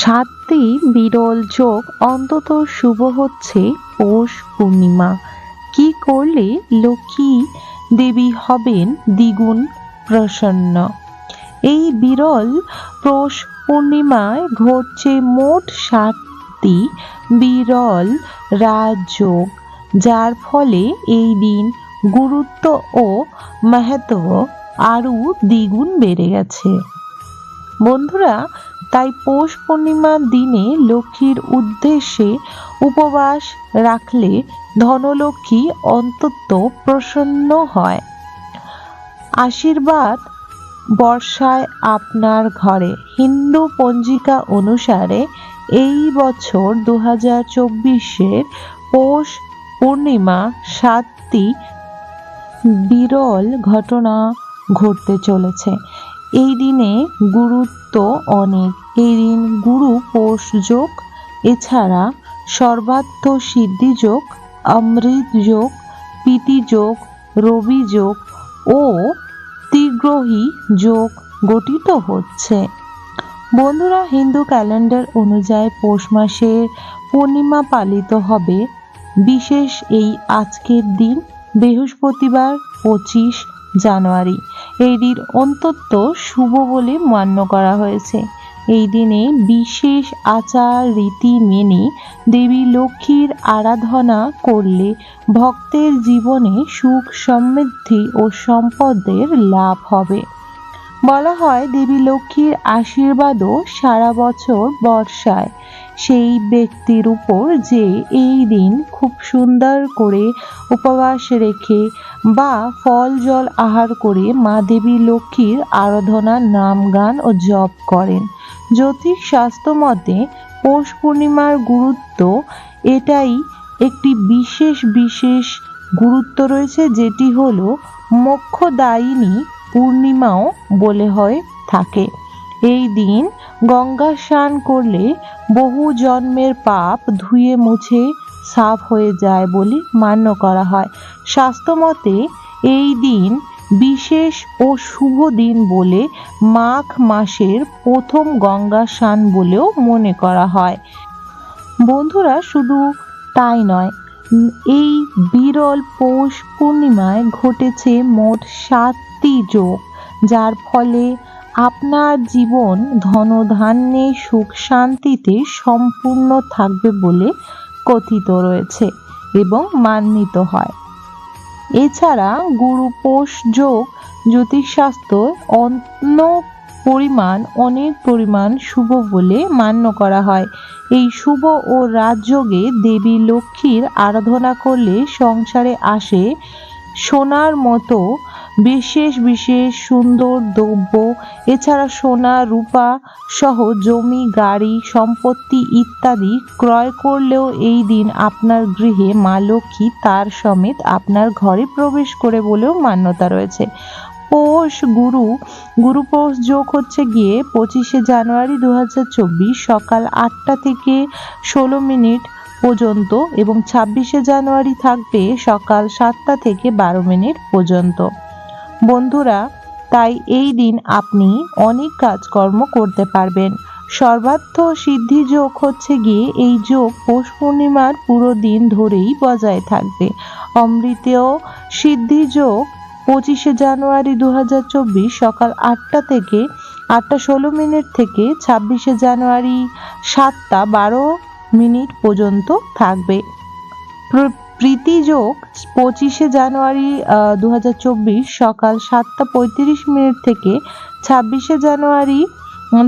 সাতটি বিরল যোগ অন্তত শুভ হচ্ছে পৌষ পূর্ণিমা। কি করলে লক্ষ্মী দেবী হবেন দ্বিগুণ প্রসন্ন? এই বিরল পৌষ পূর্ণিমায় ঘটছে মোট সাতটি বিরল রাজযোগ যার ফলে এই দিন গুরুত্ব ও মাহাত্ম আরও দ্বিগুণ বেড়ে গেছে। বন্ধুরা তাই পৌষ পূর্ণিমার দিনে লক্ষ্মীর উদ্দেশ্যে উপবাস রাখলে ধনলক্ষ্মী অন্তত প্রসন্ন হয়। আশীর্বাদ বর্ষায় আপনার ঘরে। হিন্দু পঞ্জিকা অনুসারে এই বছর দু হাজার চব্বিশের পৌষ পূর্ণিমা সাতটি বিরল ঘটনা ঘটতে চলেছে। এই দিনে গুরুত্ব অনেক। এই দিন গুরু পৌষ যোগ, এছাড়া সর্বার্থ সিদ্ধি যোগ, অমৃত যোগ যোগ, রবি যোগ ও ত্রিগ্রহী যোগ গঠিত হচ্ছে। বন্ধুরা, হিন্দু ক্যালেন্ডার অনুযায়ী পৌষ মাসের পূর্ণিমা পালিত হবে। বিশেষ এই আজকের দিন বৃহস্পতিবার পঁচিশ জানুয়ারি। এই দিন অন্তত শুভ বলে মান্য করা হয়েছে। এই দিনে বিশেষ আচার রীতি মেনে দেবী লক্ষ্মীর আরাধনা করলে ভক্তের জীবনে সুখ সমৃদ্ধি ও সম্পদের লাভ হবে। বলা হয় দেবী লক্ষ্মীর আশীর্বাদও সারা বছর বর্ষায়। সেই ব্যক্তির উপর যে এই দিন খুব সুন্দর করে উপবাস রেখে বা ফল জল আহার করে মা দেবী লক্ষ্মীর আরাধনা, নাম গান ও জপ করেন। জ্যোতিষ শাস্ত্র মতে পৌষ পূর্ণিমার গুরুত্ব এটাই একটি বিশেষ বিশেষ গুরুত্ব রয়েছে যেটি হলো মোক্ষদায়িনী পূর্ণিমাও বলে হয়ে থাকে। এই দিন গঙ্গা স্নান করলে বহু জন্মের পাপ ধুয়ে মুছে সাফ হয়ে যায় বলে মান্য করা হয়। স্বাস্থ্যমতে এই দিন বিশেষ ও শুভ দিন বলে মাঘ মাসের প্রথম গঙ্গা স্নান বলেও মনে করা হয়। বন্ধুরা, শুধু তাই নয়, এই বিরল পৌষ পূর্ণিমায় ঘটেছে মোট সাতটি যোগ, যার ফলে আপনার জীবন ধনধান্যে সুখ শান্তিতে সম্পূর্ণ থাকবে বলে কথিত রয়েছে এবং মান্বিত হয়। এছাড়া গুরুপোষ যোগ জ্যোতিষশাস্ত্র অন্য পরিমাণ অনেক পরিমাণ শুভ বলে মান্য করা হয়। এই শুভ ও রাজযোগে দেবী লক্ষ্মীর আরাধনা করলে সংসারে আসে সোনার মতো বিশেষ বিশেষ সুন্দর দ্রব্য, এছাড়া সোনা, রূপা সহ জমি, গাড়ি, সম্পত্তি ইত্যাদি ক্রয় করলেও এই দিন আপনার গৃহে মা লক্ষ্মী তার সমেত আপনার ঘরে প্রবেশ করে বলেও মান্যতা রয়েছে। পৌষ গুরু গুরু পৌষ যোগ হচ্ছে গিয়ে পঁচিশে জানুয়ারি দু হাজার চব্বিশ সকাল আটটা থেকে ষোলো মিনিট পর্যন্ত এবং ছাব্বিশে জানুয়ারি থাকবে সকাল সাতটা থেকে বারো মিনিট পর্যন্ত। বন্ধুরা, তাই এই দিন আপনি অনেক কাজকর্ম করতে পারবেন। সর্বার্থ সিদ্ধি যোগ হচ্ছে গিয়ে এই যোগ পৌষ পূর্ণিমার পুরো দিন ধরেই বজায় থাকবে। অমৃতেও সিদ্ধি যোগ পঁচিশে জানুয়ারি দু হাজার চব্বিশ সকাল আটটা থেকে আটটা ষোলো মিনিট থেকে ছাব্বিশে জানুয়ারি সাতটা বারো মিনিট পর্যন্ত থাকবে। প্রীতিযোগ পঁচিশে জানুয়ারি দু হাজার চব্বিশ সকাল সাতটা পঁয়ত্রিশ মিনিট থেকে ছাব্বিশে জানুয়ারি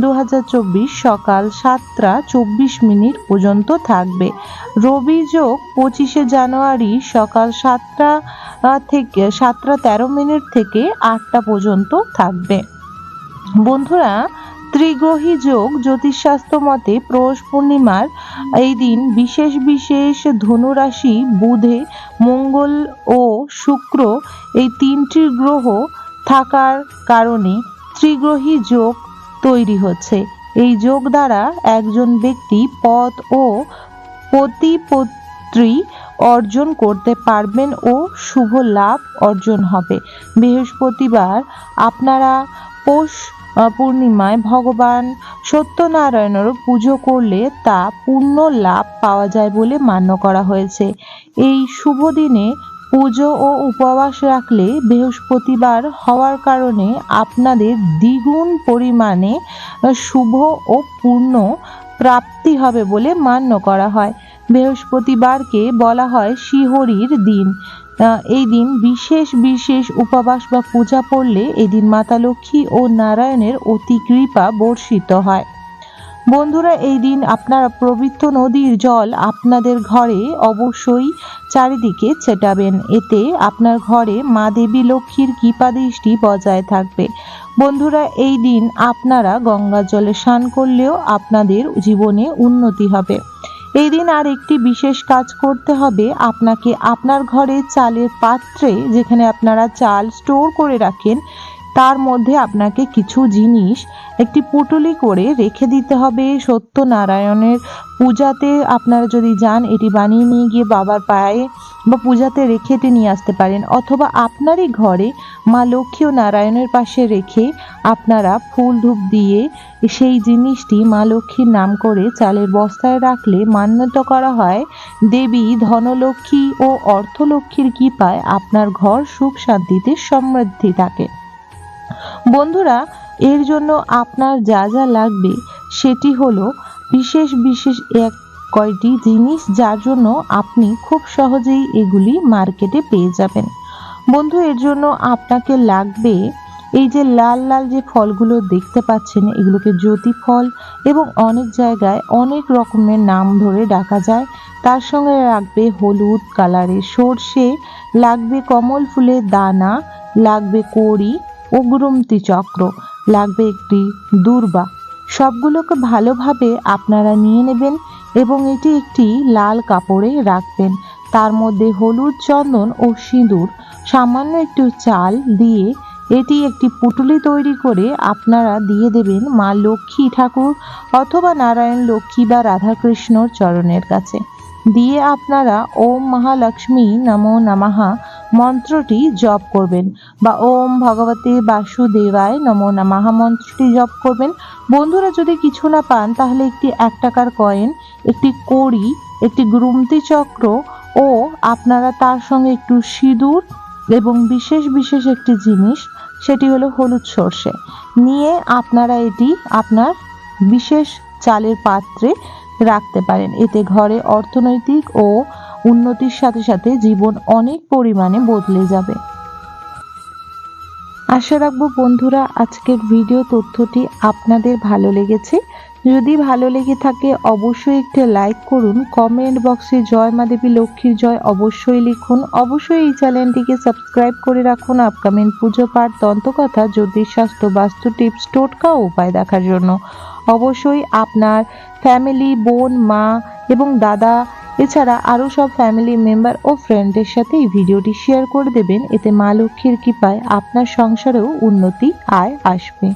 দু হাজার চব্বিশ সকাল সাতটা চব্বিশ মিনিট পর্যন্ত থাকবে। রবি যোগ পঁচিশে জানুয়ারি সকাল সাতটা থেকে, সাতটা তেরো মিনিট থেকে আটটা পর্যন্ত থাকবে। বন্ধুরা ত্রিগ্রহী যোগ জ্যোতিষশাস্ত্র মতে পৌষ পূর্ণিমার এই দিন বিশেষ বিশেষ ধনুরাশি, বুধে, মঙ্গল ও শুক্র এই তিনটি গ্রহ থাকার কারণে ত্রিগ্রহী যোগ তৈরি হচ্ছে। এই যোগ দ্বারা একজন ব্যক্তি পদ ও প্রতিপত্রী অর্জন করতে পারবেন ও শুভ লাভ অর্জন হবে। বৃহস্পতিবার আপনারা পৌষ পূর্ণিমায় ভগবান সত্যনারায়ণেরও পুজো করলে তা পূর্ণ লাভ পাওয়া যায় বলে মান্য করা হয়েছে। এই শুভ দিনে পুজো ও উপবাস রাখলে বৃহস্পতিবার হওয়ার কারণে আপনাদের দ্বিগুণ পরিমাণে শুভ ও পূর্ণ প্রাপ্তি হবে বলে মান্য করা হয়। বৃহস্পতিবারকে বলা হয় শিহরির দিন। এই দিন বিশেষ বিশেষ উপবাস বা পূজা পড়লে এদিন মাতা লক্ষ্মী ও নারায়ণের অতি কৃপা বর্ষিত হয়। বন্ধুরা, এই দিন আপনারা পবিত্র নদীর জল আপনাদের ঘরে অবশ্যই চারিদিকে ছেটাবেন। এতে আপনার ঘরে মা দেবী লক্ষ্মীর কৃপা দৃষ্টি বজায় থাকবে। বন্ধুরা, এই দিন আপনারা গঙ্গা জলে স্নান করলেও আপনাদের জীবনে উন্নতি হবে। এই দিন আর একটি বিশেষ কাজ করতে হবে আপনাকে আপনার ঘরে চালের পাত্রে যেখানে আপনারা চাল স্টোর করে রাখেন তার মধ্যে আপনাকে কিছু জিনিস একটি পুটুলি করে রেখে দিতে হবে। সত্যনারায়ণের পূজাতে আপনারা যদি যান, এটি বানিয়ে নিয়ে গিয়ে বাবার পায়ে বা পূজাতে রেখে এটি নিয়ে আসতে পারেন। অথবা আপনারই ঘরে মা লক্ষ্মী ও নারায়ণের পাশে রেখে আপনারা ফুল ধূপ দিয়ে সেই জিনিসটি মা লক্ষ্মীর নাম করে চালের বস্তায় রাখলে মান্যত করা হয়, দেবী ধনলক্ষ্মী ও অর্থলক্ষ্মীর কৃপায় আপনার ঘর সুখ শান্তিতে সমৃদ্ধি থাকে। বন্ধুরা, এর জন্য আপনার যা যা লাগবে সেটি হলো বিশেষ বিশেষ এক কয়টি জিনিস যার জন্য আপনি খুব সহজেই এগুলি মার্কেটে পেয়ে যাবেন। বন্ধু, এর জন্য আপনাকে লাগবে এই যে লাল লাল যে ফলগুলো দেখতে পাচ্ছেন, এগুলোকে জ্যোতি ফল এবং অনেক জায়গায় অনেক রকমের নাম ধরে ডাকা যায়। তার সঙ্গে লাগবে হলুদ কালারের সর্ষে, লাগবে কমল ফুলের দানা, লাগবে কড়ি ও গুরুমতি চক্র লাগবে একটি দূর্বা। সবগুলোকে ভালোভাবে আপনারা নিয়ে নেবেন এবং এটি একটি লাল কাপড়ে রাখবেন। তার মধ্যে হলুদ চন্দন ও সিঁদুর, সামান্য একটু চাল দিয়ে এটি একটি পুটুলি তৈরি করে আপনারা দিয়ে দেবেন মা লক্ষ্মী ঠাকুর অথবা নারায়ণ লক্ষ্মী বা রাধাকৃষ্ণর চরণের কাছে। দিয়ে আপনারা ওম মহালক্ষ্মী নমো নমঃ মন্ত্রটি জপ করবেন। বা ওম ভগবতে বাসুদেবায় নমো নমঃ। মন্ত্রটি জপ করবেন। বন্ধুরা, যদি কিছু না পান, তাহলে একটি এক টাকার কয়েন, একটি কড়ি, একটি গ্রুমতি চক্র ও আপনারা তার সঙ্গে একটু সিঁদুর এবং বিশেষ বিশেষ একটি জিনিস, সেটি হলো হলুদ সর্ষে। নিয়ে আপনারা এটি আপনার বিশেষ চালের পাত্রে রাখতে পারেন। এতে ঘরে অর্থনৈতিক ও উন্নতির সাথে সাথে জীবন অনেক পরিমাণে বদলে যাবে। আশা রাখব বন্ধুরা, আজকের ভিডিও তথ্যটি আপনাদের ভালো লেগেছে। যদি ভালো লেগে থাকে, অবশ্যই একটি লাইক করুন। কমেন্ট বক্সে জয় মা দেবী, লক্ষ্মীর জয় অবশ্যই লিখুন। অবশ্যই এই চ্যানেলটিকে সাবস্ক্রাইব করে রাখুন আপকামিং পুজো পাঠ, দন্তকথা, জ্যোতিষশাস্ত্র, বাস্তু টিপস টোটকা উপায় দেখার জন্য। অবশ্যই আপনার ফ্যামিলি বোন, মা এবং দাদা এছাড়া আরও সব ফ্যামিলি মেম্বার ও ফ্রেন্ডের সাথে এই ভিডিওটি শেয়ার করে দেবেন। এতে মা লক্ষ্মীর কৃপায় আপনার সংসারেও উন্নতি আয় আসবে।